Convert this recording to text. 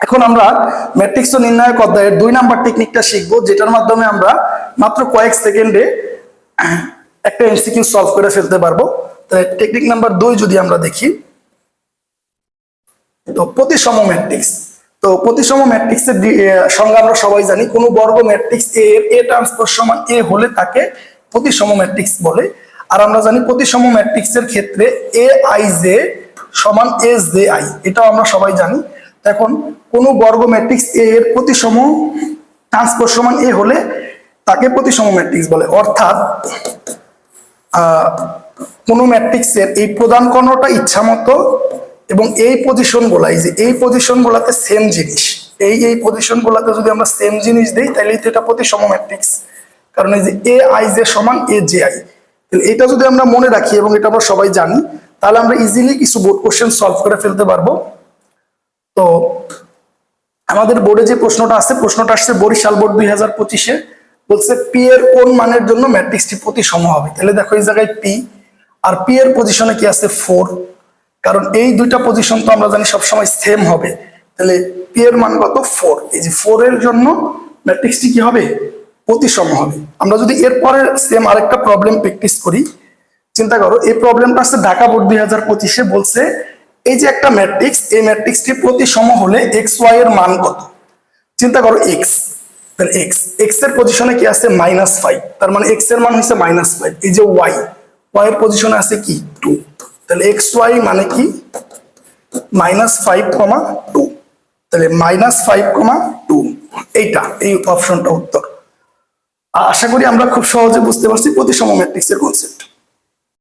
এখন আমরা ম্যাট্রিক্স ও নির্ণায়ক অধ্যায়ের দুই নাম্বার টেকনিকটা শিখব, যেটার মাধ্যমে আমরা মাত্র কয়েক সেকেন্ডে একটা এমসিকিউ সলভ করে ফেলতে পারব। তাহলে টেকনিক নাম্বার দুই যদি আমরা দেখি, তো প্রতিসম ম্যাট্রিক্স তো প্রতিসম ম্যাট্রিক্সের সংজ্ঞা আমরা সবাই জানি, কোন বর্গ ম্যাট্রিক্স এ এর এ ট্রান্সপোজ সমান এ হলে তাকে প্রতিসম ম্যাট্রিক্স বলে। আর আমরা জানি প্রতিসম ম্যাট্রিক্সের ক্ষেত্রে এ আই জে সমান এস জে আই এটাও আমরা সবাই জানি। এখন কোন বর্গ ম্যাট্রিক্স এ এর প্রতিসম ট্রান্সপোজ সমান এ হলে তাকে প্রতিসম ম্যাট্রিক্স বলে। অর্থাৎ কোনো ম্যাট্রিক্সের এই প্রধান কর্ণটা ইচ্ছা মতো এবং এই পজিশনগুলা এই যে এই পজিশন গুলাতে সেম জিনিস, এই এই পজিশন গুলাতে যদি আমরা সেম জিনিস দিই তাহলে তো এটা প্রতিসম ম্যাট্রিক্স কারণ এই যে এ আই জে সমান এ জে আই তাহলে এটা যদি আমরা মনে রাখি এবং এটা আমরা সবাই জানি, তাহলে আমরা ইজিলি কিছু বোর্ড কোশ্চেন সলভ করে ফেলতে পারব। তো আমাদের বোর্ডে যে প্রশ্নটা আছে প্রশ্নটা আসছে বরিশাল বোর্ড দুই হাজার পঁচিশে বলছে পি এর কোন মানের জন্য ম্যাট্রিক্সটি প্রতিসম হবে? তাহলে দেখো এই জায়গায় পি আর পি এর পজিশনে কি আছে? ফোর কারণ এই দুইটা পজিশন তো আমরা জানি সবসময় সেম হবে। তাহলে পি এর মান কত? ফোর এই যে ফোর এর জন্য ম্যাট্রিক্সটি কি হবে? প্রতিসম হবে। আমরা যদি এরপরে সেম আরেকটা প্রবলেম প্র্যাকটিস করি, চিন্তা করো, এই প্রবলেমটা আসছে ঢাকা বোর্ড দুই হাজার পঁচিশে বলছে এই যে একটা ম্যাট্রিক্স এই ম্যাট্রিক্সটি প্রতিসম হলে এক্স ওয়াই এর মান কত? চিন্তা করো এক্স তাহলে এক্স এক্সের পজিশনে কি আছে? মাইনাস ফাইভ তার মানে এক্সের মান হচ্ছে মাইনাস ফাইভ এই যে ওয়াই ওয়াই এর পজিশনে আছে কি? টু তাহলে এক্স ওয়াই মানে কি? মাইনাস ফাইভ কমা টু তাহলে মাইনাস ফাইভ কমা টু এইটা, এই অপশনটা উত্তর। আশা করি আমরা খুব সহজে বুঝতে পারছি প্রতিসম ম্যাট্রিক্সের কনসেপ্ট